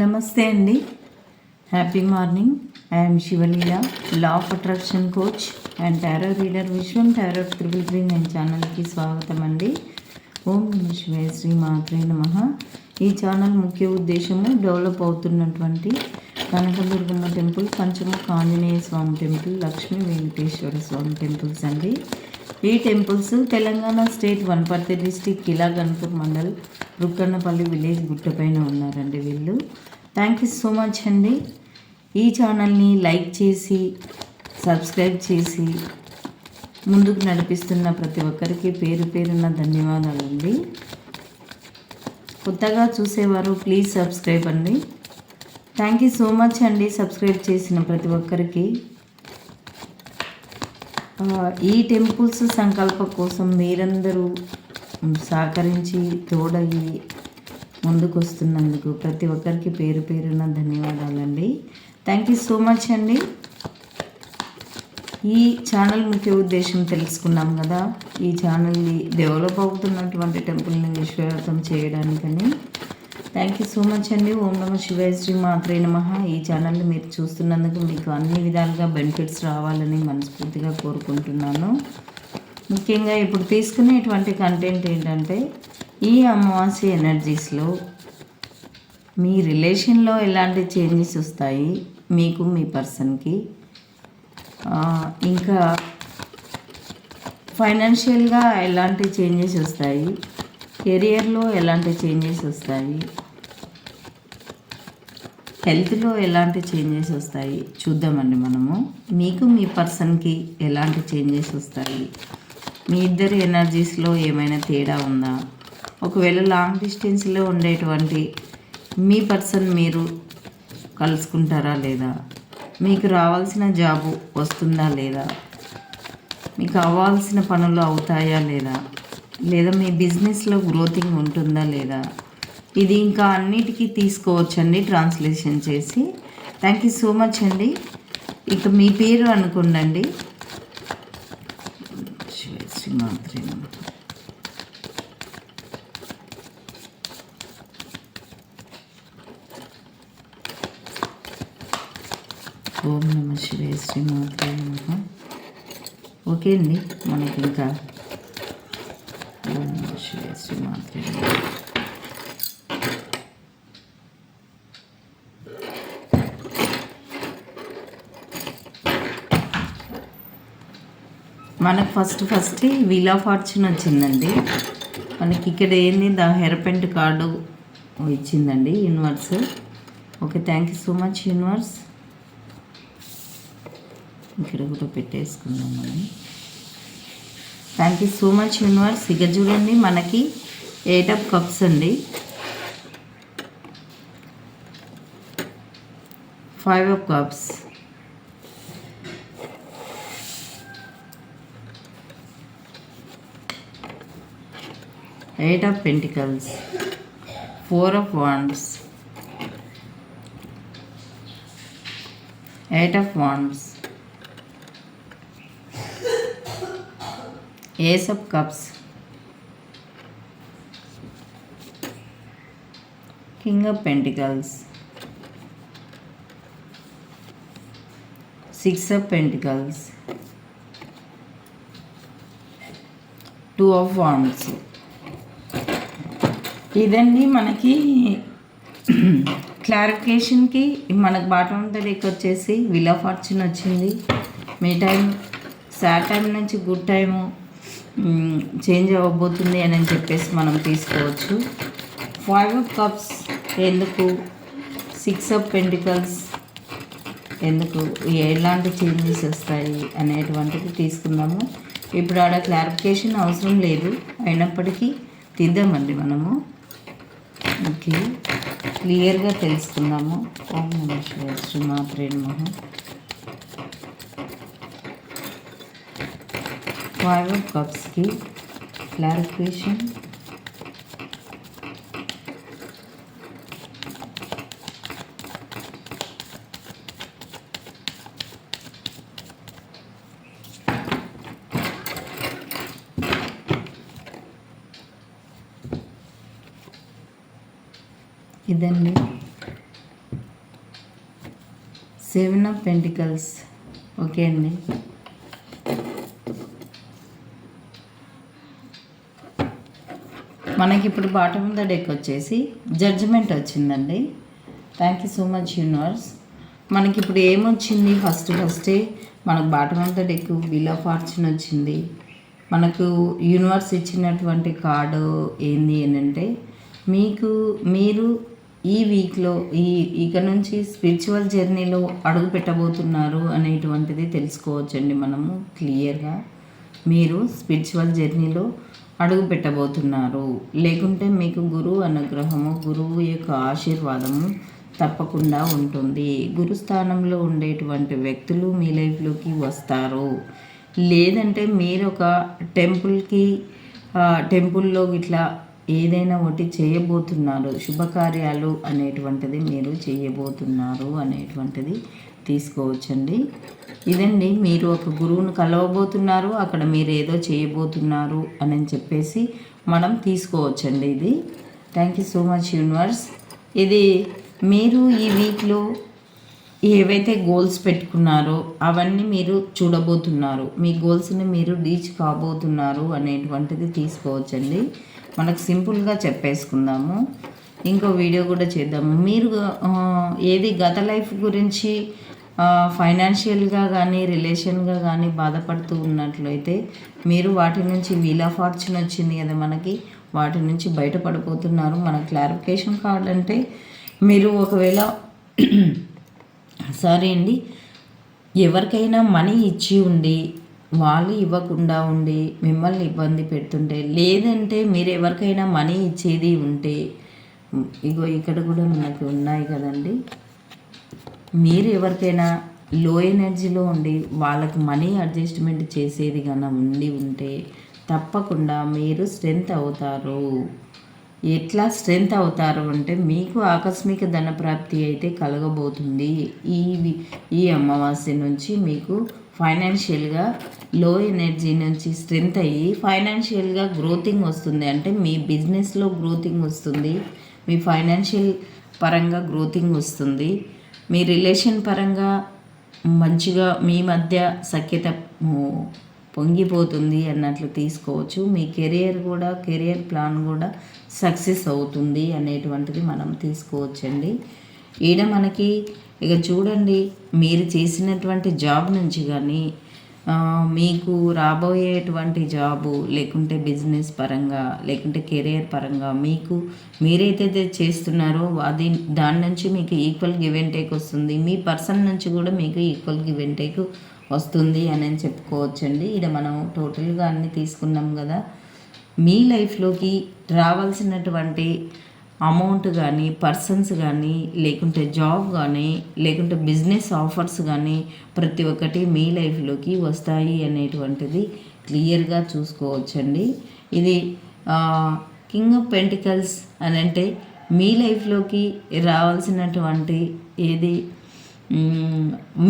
నమస్తే అండి. Happy morning I'm Shivaleela law of attraction coach and tarot reader Vishwam tarot triple three నేను ఛానల్కి స్వాగతం అండి. ఓం నమ శివాయ శ్రీ మాత్రే నమ. ఈ ఛానల్ ముఖ్య ఉద్దేశము డెవలప్ అవుతున్నటువంటి Kanakadurgamma temple Panchamukha Anjaneya Swami temple Lakshmi Venkateswara Swami temples అండి. ఈ temples Telangana state Wanaparthy district Kila Ganapur mandal Rukkannapalli village గుట్టపైన ఉన్నారండి వీళ్ళు. థ్యాంక్ యూ సో మచ్ అండి. ఈ ఛానల్ని లైక్ చేసి సబ్స్క్రైబ్ చేసి ముందుకు నడిపిస్తున్న ప్రతి ఒక్కరికి పేరు పేరున్న ధన్యవాదాలండి. కొత్తగా చూసేవారు ప్లీజ్ సబ్స్క్రైబ్ అండి. థ్యాంక్ యూ సో మచ్ అండి సబ్స్క్రైబ్ చేసిన ప్రతి ఒక్కరికి. ఈ టెంపుల్స్ సంకల్ప కోసం మీరందరూ సహకరించి తోడయ్యి ముందుకు వస్తున్నందుకు ప్రతి ఒక్కరికి పేరు పేరున ధన్యవాదాలండి. థ్యాంక్ యూ సో మచ్ అండి. ఈ ఛానల్ ముఖ్య ఉద్దేశం తెలుసుకున్నాం కదా. ఈ ఛానల్ని డెవలప్ అవుతున్నటువంటి టెంపుల్ని విశ్వవ్యాప్తం చేయడానికని. థ్యాంక్ యూ సో మచ్ అండి. ఓం నమ శివాయ శ్రీ మాత్రే నమ. ఈ ఛానల్ని మీరు చూస్తున్నందుకు మీకు అన్ని విధాలుగా బెనిఫిట్స్ రావాలని మనస్ఫూర్తిగా కోరుకుంటున్నాను. ముఖ్యంగా ఇప్పుడు తీసుకునేటువంటి కంటెంట్ ఏంటంటే ఈ అమావాస్య ఎనర్జీస్లో మీ రిలేషన్లో ఎలాంటి చేంజెస్ వస్తాయి? మీకు మీ పర్సన్కి ఇంకా ఫైనాన్షియల్గా ఎలాంటి చేంజెస్ వస్తాయి? కెరియర్లో ఎలాంటి చేంజెస్ వస్తాయి? హెల్త్లో ఎలాంటి చేంజెస్ వస్తాయి? చూద్దామండి మనము. మీకు మీ పర్సన్కి ఎలాంటి చేంజెస్ వస్తాయి? మీ ఇద్దరి ఎనర్జీస్లో ఏమైనా తేడా ఉందా? ఒకవేళ లాంగ్ డిస్టెన్స్లో ఉండేటువంటి మీ పర్సన్ మీరు కలుసుకుంటారా లేదా? మీకు రావాల్సిన జాబు వస్తుందా లేదా? మీకు అవ్వాల్సిన పనులు అవుతాయా లేదా? లేదా మీ బిజినెస్లో గ్రోతింగ్ ఉంటుందా లేదా? ఇది ఇంకా అన్నిటికీ తీసుకోవచ్చండి ట్రాన్స్లేషన్ చేసి. థ్యాంక్ యూ సో మచ్ అండి. ఇక మీ పేరు అనుకోండి ఓం నమ శివే శ్రీమాత్రే నమ. ఓకే అండి మనకి ఇంకా ఓం నమ శివే శ్రీమాత్రే నమ. మనకు first first wheel of fortune వచ్చిందండి. మనకి ఇక్కడ ఏంది? The hierophant card ఇచ్చిందండి universe okay thank you so much universe ఇక్కడ కూడా పెట్టేసుకుందాం మనం. Thank you so much universe ఇక చూడండి మనకి ఎయిట్ ఆఫ్ కప్స్ అండి. Five of cups eight of pentacles. Four of wands. Eight of wands. Ace of cups. King of pentacles. Six of pentacles. Two of wands. ఇదండి మనకి క్లారిఫికేషన్కి మనకు bottom deck వచ్చేసి wheel of fortune వచ్చింది. మీ time sad time నుంచి good time change అవ్వబోతుంది అని చెప్పేసి మనం తీసుకోవచ్చు. ఫైవ్ కప్స్ ఎందుకు? సిక్స్ ఆఫ్ పెంటికల్స్ ఎందుకు? ఎలాంటి చేంజెస్ వస్తాయి అనేటువంటిది తీసుకుందాము. ఇప్పుడు ఆడ క్లారిఫికేషన్ అవసరం లేదు. అయినప్పటికీ తీద్దామండి మనము. ఓకే. క్లియర్గా తెలుసుకుందాము. ఓం నమ శివాయ శ్రీమాత్రే నమః. ఫైవ్ కప్స్కి క్లారిఫికేషన్ ఇదండి. సెవెన్ ఆఫ్ పెంటికల్స్ ఓకే అండి. మనకి ఇప్పుడు బాటమ్ ద డెక్ వచ్చేసి జడ్జిమెంట్ వచ్చిందండి. Thank you so much universe మనకి ఇప్పుడు ఏమొచ్చింది? ఫస్ట్ ఫస్టే మనకు bottom of the deck wheel of fortune వచ్చింది. మనకు యూనివర్స్ ఇచ్చినటువంటి కార్డు ఏంది అని అంటే మీకు మీరు ఈ వీక్లో ఈ ఇక నుంచి స్పిరిచువల్ జర్నీలో అడుగు పెట్టబోతున్నారు అనేటువంటిది తెలుసుకోవచ్చండి మనము క్లియర్గా మీరు స్పిరిచువల్ జర్నీలో అడుగు పెట్టబోతున్నారు. లేకుంటే మీకు గురువు అనుగ్రహము గురువు యొక్క ఆశీర్వాదము తప్పకుండా ఉంటుంది. గురుస్థానంలో ఉండేటువంటి వ్యక్తులు మీ లైఫ్లోకి వస్తారు. లేదంటే మీరు ఒక టెంపుల్కి టెంపుల్లో ఇట్లా ఏదైనా ఒకటి చేయబోతున్నారు శుభకార్యాలు అనేటువంటిది మీరు చేయబోతున్నారు అనేటువంటిది తీసుకోవచ్చండి. ఇదండి మీరు ఒక గురువును కలవబోతున్నారు అక్కడ మీరు ఏదో చేయబోతున్నారు అని చెప్పేసి మనం తీసుకోవచ్చండి ఇది. Thank you so much universe ఇది మీరు ఈ వీక్లో ఏవైతే గోల్స్ పెట్టుకున్నారో అవన్నీ మీరు చూడబోతున్నారు. మీ గోల్స్ని మీరు రీచ్ కాబోతున్నారు అనేటువంటిది తీసుకోవచ్చండి. మనకు సింపుల్గా చెప్పేసుకుందాము. ఇంకో వీడియో కూడా చేద్దాము. మీరు ఏది గత లైఫ్ గురించి ఫైనాన్షియల్గా కానీ రిలేషన్గా కానీ బాధపడుతూ ఉన్నట్లయితే మీరు వాటి నుంచి వీల్ ఆఫ్ ఫార్చ్యూన్ వచ్చింది కదా మనకి వాటి నుంచి బయటపడిపోతున్నారు. మన క్లారిఫికేషన్ కార్డ్ అంటే మీరు ఒకవేళ సరే అండి. ఎవరికైనా మనీ ఇచ్చి ఉండి వాళ్ళు ఇవ్వకుండా ఉండి మిమ్మల్ని ఇబ్బంది పెడుతుంటే లేదంటే మీరు ఎవరికైనా మనీ ఇచ్చేది ఉంటే ఇగో ఇక్కడ కూడా మనకు ఉన్నాయి కదండి. మీరు ఎవరికైనా లో ఎనర్జీలో ఉండి వాళ్ళకి మనీ అడ్జస్ట్మెంట్ చేసేది కన్నా ఉండి ఉంటే తప్పకుండా మీరు స్ట్రెంత్ అవుతారు. ఎట్లా స్ట్రెంత్ అవుతారు అంటే మీకు ఆకస్మిక ధనప్రాప్తి అయితే కలగబోతుంది. ఈ ఈ అమావాస్య నుంచి మీకు ఫైనాన్షియల్గా లో ఎనర్జీ నుంచి స్ట్రెంత్ అయ్యి ఫైనాన్షియల్గా గ్రోతింగ్ వస్తుంది. అంటే మీ బిజినెస్లో గ్రోతింగ్ వస్తుంది. మీ ఫైనాన్షియల్ పరంగా గ్రోతింగ్ వస్తుంది. మీ రిలేషన్ పరంగా మంచిగా మీ మధ్య సఖ్యత పొంగిపోతుంది అన్నట్లు తీసుకోవచ్చు. మీ కెరియర్ కూడా కెరియర్ ప్లాన్ కూడా సక్సెస్ అవుతుంది అనేటువంటిది మనం తీసుకోవచ్చండి. ఈడ మనకి ఇక చూడండి మీరు చేసినటువంటి జాబ్ నుంచి కానీ మీకు రాబోయేటువంటి జాబు లేకుంటే బిజినెస్ పరంగా లేకుంటే కెరియర్ పరంగా మీకు మీరైతే చేస్తున్నారో అది దాని నుంచి మీకు ఈక్వల్ గివ్ అండ్ టేక్ వస్తుంది. మీ పర్సన్ నుంచి కూడా మీకు ఈక్వల్ గివ్ అండ్ టేక్ వస్తుంది అని చెప్పుకోవచ్చండి. ఇక్కడ మనం టోటల్గా అన్నీ తీసుకున్నాం కదా. మీ లైఫ్లోకి రావాల్సినటువంటి అమౌంట్ కానీ పర్సన్స్ కానీ లేకుంటే జాబ్ కానీ లేకుంటే బిజినెస్ ఆఫర్స్ కానీ ప్రతి ఒక్కటి మీ లైఫ్లోకి వస్తాయి అనేటువంటిది క్లియర్గా చూసుకోవచ్చండి. ఇది కింగ్ ఆఫ్ పెంటికల్స్ అని అంటే మీ లైఫ్లోకి రావాల్సినటువంటి ఏది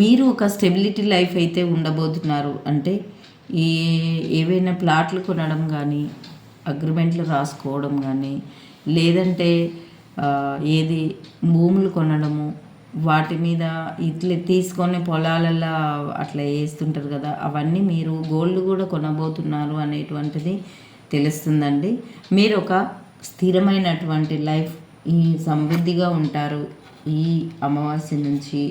మీరు ఒక స్టెబిలిటీ లైఫ్ అయితే ఉండబోతున్నారు. అంటే ఈ ఏవైనా ప్లాట్లు కొనడం కానీ అగ్రిమెంట్లు రాసుకోవడం కానీ లేదంటే ఏది భూములు కొనడము వాటి మీద ఇట్లా తీసుకొని పొలాలలో అట్లా వేస్తుంటారు కదా అవన్నీ మీరు గోల్డ్ కూడా కొనబోతున్నారు అనేటువంటిది తెలుస్తుందండి. మీరు ఒక స్థిరమైనటువంటి లైఫ్ సమృద్ధిగా ఉంటారు ఈ అమావాస్య నుంచి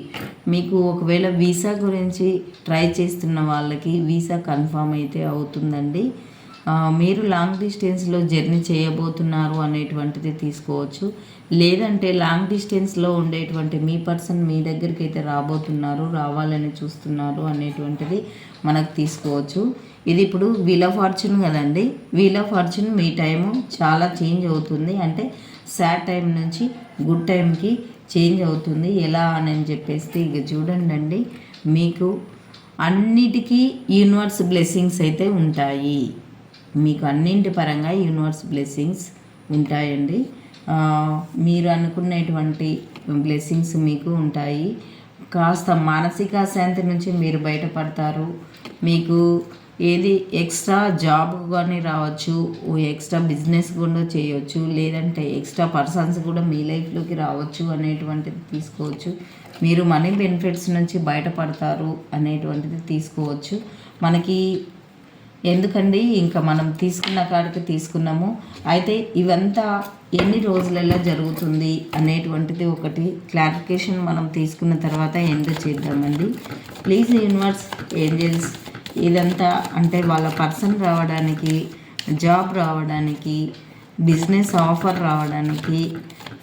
మీకు ఒకవేళ వీసా గురించి ట్రై చేస్తున్న వాళ్ళకి వీసా కన్ఫామ్ అయితే అవుతుందండి. మీరు లాంగ్ డిస్టెన్స్లో జర్నీ చేయబోతున్నారు అనేటువంటిది తీసుకోవచ్చు. లేదంటే లాంగ్ డిస్టెన్స్లో ఉండేటువంటి మీ పర్సన్ మీ దగ్గరికి అయితే రాబోతున్నారు రావాలని చూస్తున్నారు అనేటువంటిది మనకు తీసుకోవచ్చు. ఇది ఇప్పుడు వీల్ ఆఫ్ ఫార్చ్యూన్ కదండి. వీల్ ఆఫ్ ఫార్చ్యూన్ మీ టైము చాలా చేంజ్ అవుతుంది. అంటే సాడ్ టైం నుంచి గుడ్ టైంకి చేంజ్ అవుతుంది. ఎలా అని చెప్పేసి ఇక చూడండి అండి మీకు అన్నిటికీ యూనివర్స్ బ్లెస్సింగ్స్ అయితే ఉంటాయి. మీకు అన్నింటి పరంగా యూనివర్స్ బ్లెస్సింగ్స్ ఉంటాయండి. మీరు అనుకునేటువంటి బ్లెస్సింగ్స్ మీకు ఉంటాయి. కాస్త మానసిక శాంతి నుంచి మీరు బయటపడతారు. మీకు ఏది ఎక్స్ట్రా జాబ్ కానీ రావచ్చు ఎక్స్ట్రా బిజినెస్ కూడా చేయవచ్చు లేదంటే ఎక్స్ట్రా పర్సన్స్ కూడా మీ లైఫ్లోకి రావచ్చు అనేటువంటిది తీసుకోవచ్చు. మీరు మనీ బెనిఫిట్స్ నుంచి బయటపడతారు అనేటువంటిది తీసుకోవచ్చు. మనకి ఎందుకండి ఇంకా మనం తీసుకున్న కాడికి తీసుకున్నాము? అయితే ఇవంతా ఎన్ని రోజులలో జరుగుతుంది అనేటువంటిది ఒకటి క్లారిఫికేషన్ మనం తీసుకున్న తర్వాత ఎందుకు చేద్దామండి. ప్లీజ్ యూనివర్స్ ఏంజల్స్ ఇదంతా అంటే వాళ్ళ పర్సన్ రావడానికి జాబ్ రావడానికి బిజినెస్ ఆఫర్ రావడానికి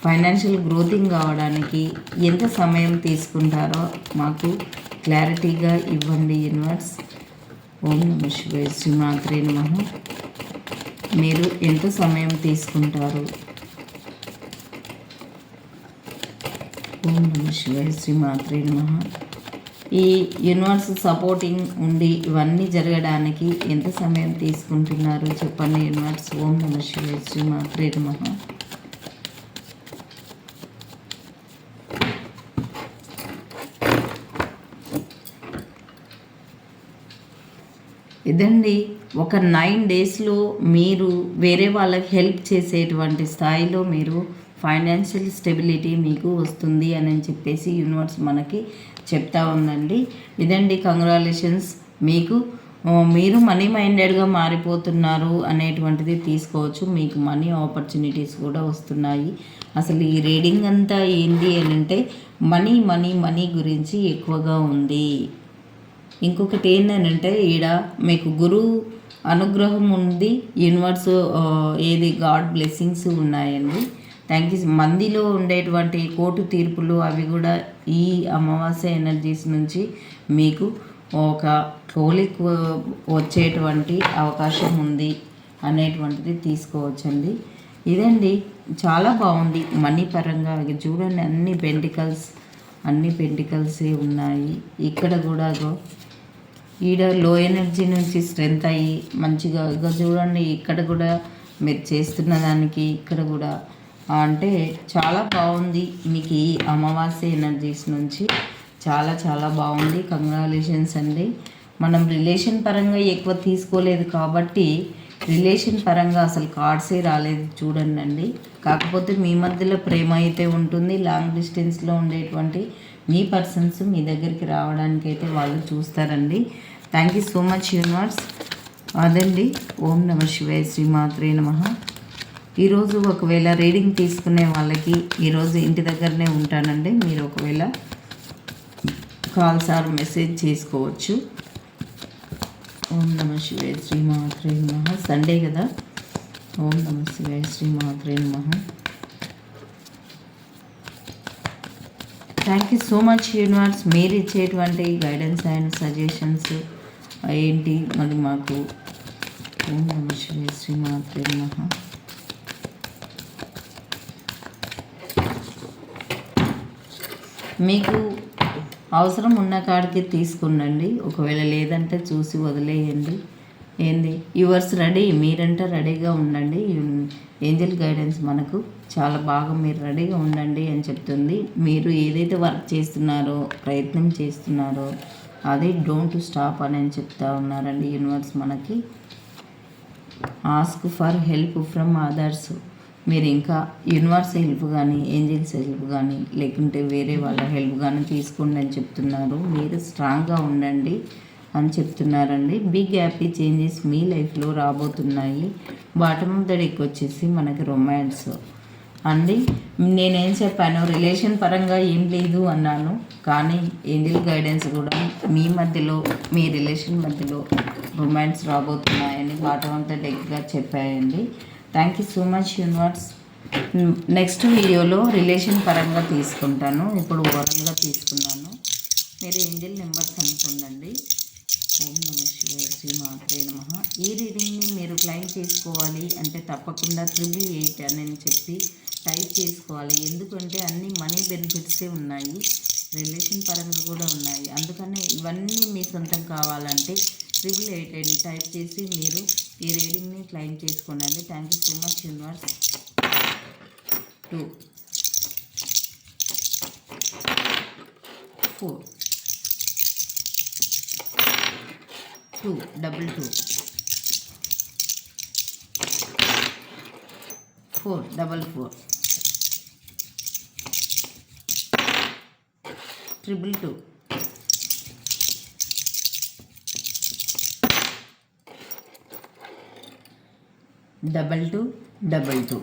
ఫైనాన్షియల్ గ్రోతింగ్ కావడానికి ఎంత సమయం తీసుకుంటారో మాకు క్లారిటీగా ఇవ్వండి యూనివర్స్. ఓం నమ శివాయ శ్రీమాత్రే నమ. మీరు ఎంత సమయం తీసుకుంటారు? ఓం నమ శివాయ శ్రీమాత్రే నమ. ఈ యూనివర్స్ సపోర్టింగ్ ఉండి ఇవన్నీ జరగడానికి ఎంత సమయం తీసుకుంటున్నారు? చెప్పండి యూనివర్స్. ఓం నమ శ్రీ మా నమ ఇదండి ఒక నైన్ డేస్లో మీరు వేరే వాళ్ళకి హెల్ప్ చేసేటువంటి స్థాయిలో మీరు ఫైనాన్షియల్ స్టెబిలిటీ మీకు వస్తుంది అని చెప్పేసి యూనివర్స్ మనకి చెప్తా ఉందండి. ఇదండి కంగ్రాలేషన్స్ మీకు మీరు మనీ మైండెడ్గా మారిపోతున్నారు అనేటువంటిది తీసుకోవచ్చు. మీకు మనీ ఆపర్చునిటీస్ కూడా వస్తున్నాయి. అసలు ఈ రీడింగ్ అంతా ఏంటి అని అంటే మనీ మనీ మనీ గురించి ఎక్కువగా ఉంది. ఇంకొకటి ఏంటంటే ఈడ మీకు గురువు అనుగ్రహం ఉంది. యూనివర్స్ ఏది గాడ్ బ్లెస్సింగ్స్ ఉన్నాయండి. థ్యాంక్ యూ మందిలో ఉండేటువంటి కోర్టు తీర్పులు అవి కూడా ఈ అమావాస్య ఎనర్జీస్ నుంచి మీకు ఒక కోలిక్ వచ్చేటువంటి అవకాశం ఉంది అనేటువంటిది తీసుకోవచ్చండి. ఇదండి. చాలా బాగుంది. మనీ పరంగా చూడండి. అన్ని పెంటికల్స్ అన్ని పెంటికల్సే ఉన్నాయి. ఇక్కడ కూడా ఈడ లో ఎనర్జీ నుంచి స్ట్రెంత్ అయ్యి మంచిగా ఇక చూడండి. ఇక్కడ కూడా మీరు చేస్తున్న దానికి ఇక్కడ కూడా అంటే చాలా బాగుంది మీకు ఈ అమావాస్య ఎనర్జీస్ నుంచి. చాలా చాలా బాగుంది. కంగ్రాచులేషన్స్ అండి. మనం రిలేషన్ పరంగా ఎక్కువ తీసుకోలేదు కాబట్టి రిలేషన్ పరంగా అసలు కార్డ్సే రాలేదు చూడండి అండి. కాకపోతే మీ మధ్యలో ప్రేమ అయితే ఉంటుంది. లాంగ్ డిస్టెన్స్లో ఉండేటువంటి మీ పర్సన్స్ మీ దగ్గరికి రావడానికి అయితే వాళ్ళు చూస్తారండి. Thank you so much universe అదండి. ఓం నమ శివాయ శ్రీమాత్రే నమ. ఈరోజు ఒకవేళ రీడింగ్ తీసుకునే వాళ్ళకి ఈరోజు ఇంటి దగ్గరనే ఉంటానండి. మీరు ఒకవేళ కాల్స్ ఆర్ మెసేజ్ చేసుకోవచ్చు. ఓం నమ శివాయ శ్రీమాత్రే నమ. సండే కదా. ఓం నమ శివాయ శ్రీమాత్రే నమ. Thank you so much universe మీరు ఇచ్చేటువంటి గైడెన్స్ అండ్ సజెషన్స్ ఏంటి? మరి మాకు ఓం నమ శివాయ శ్రీమాత్రే నమ. మీకు అవసరం ఉన్న కాడికి తీసుకునండి ఒకవేళ లేదంటే చూసి వదిలేయండి. ఏంది? Yours ready? మీరంటే రెడీగా ఉండండి. ఏంజల్ గైడెన్స్ మనకు చాలా బాగా మీరు రెడీగా ఉండండి అని చెప్తుంది. మీరు ఏదైతే వర్క్ చేస్తున్నారో ప్రయత్నం చేస్తున్నారో అది డోంట్ స్టాప్ అని అని చెప్తా ఉన్నారండి యూనివర్స్ మనకి. Ask for help from others. మీరు ఇంకా యూనివర్స్ హెల్ప్ కానీ ఏంజిల్స్ హెల్ప్ కానీ లేకుంటే వేరే వాళ్ళ హెల్ప్ కానీ తీసుకోండి అని చెప్తున్నారు. మీరు స్ట్రాంగ్గా ఉండండి అని చెప్తున్నారండి. బిగ్ హ్యాపీ చేంజెస్ మీ లైఫ్లో రాబోతున్నాయి. బాటమ్ ఆఫ్ ద డెక్ వచ్చేసి మనకి రొమాన్స్. అండి నేనేం చెప్పాను? రిలేషన్ పరంగా ఏం లేదు అన్నాను. కానీ ఏంజిల్ గైడెన్స్ కూడా మీ మధ్యలో మీ రిలేషన్ మధ్యలో రొమాన్స్ రాబోతున్నాయని బాటమ్ ఆఫ్ ద డెక్గా చెప్పాయండి. Thank you so much universe next వీడియోలో రిలేషన్ పరంగా తీసుకుంటాను. ఇప్పుడు ఓరల్గా తీసుకున్నాను. మీరు ఏంజల్ నెంబర్స్ అనుకోండి ఓం నమ శివాయ శ్రీ మాత్రే నమ. ఈ రీడింగ్ని మీరు క్లైమ్ చేసుకోవాలి అంటే తప్పకుండా త్రిబుల్ ఎయిట్ అని చెప్పి టైప్ చేసుకోవాలి. ఎందుకంటే అన్ని మనీ బెనిఫిట్సే ఉన్నాయి. రిలేషన్ పరంగా కూడా ఉన్నాయి. అందుకని ఇవన్నీ మీ సొంతం కావాలంటే ట్రిపుల్ ఎయిట్ అని టైప్ చేసి మీరు ఈ రీడింగ్ని క్లైమ్ చేసుకోండి. Thank you so much universe two four two double two four double four triple two double two double two.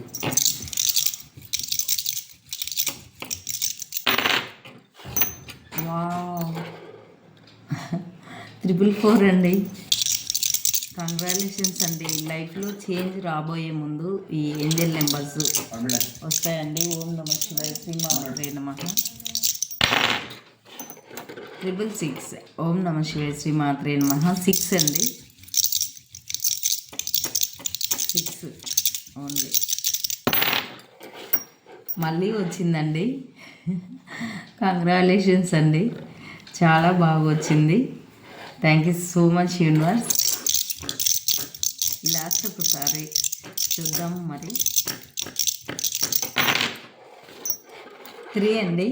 Wow. Triple four అండి. కంగ్రాచులేషన్స్ అండి. లైఫ్లో చేంజ్ రాబోయే ముందు ఈ ఏంజల్ నెంబర్స్ వస్తాయండి. ఓం నమ శివాయ శ్రీమాత్రే నమ. ట్రిపుల్ సిక్స్ ఓం నమ శివాయ శ్రీమాత్రే నమ. సిక్స్ అండి సిక్స్ ఓన్లీ. మళ్ళీ వచ్చిందండి. కంగ్రాచులేషన్స్ అండి. చాలా బాగా వచ్చింది. Thank you so much universe last ఒకసారి చూద్దాం మరి. త్రీ అండి.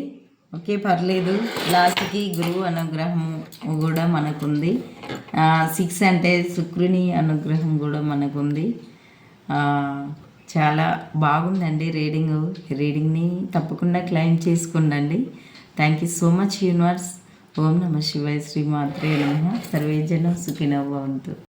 ఓకే పర్లేదు. లాస్ట్కి గురువు అనుగ్రహం కూడా మనకుంది. సిక్స్ అంటే శుక్రుని అనుగ్రహం కూడా మనకుంది. చాలా బాగుందండి రీడింగ్. రీడింగ్ని తప్పకుండా claim చేసుకుండండి. Thank you so much universe. ఓం నమ శివాయ శ్రీమాత్రే నమ. సర్వే సుఖినవ్వంతు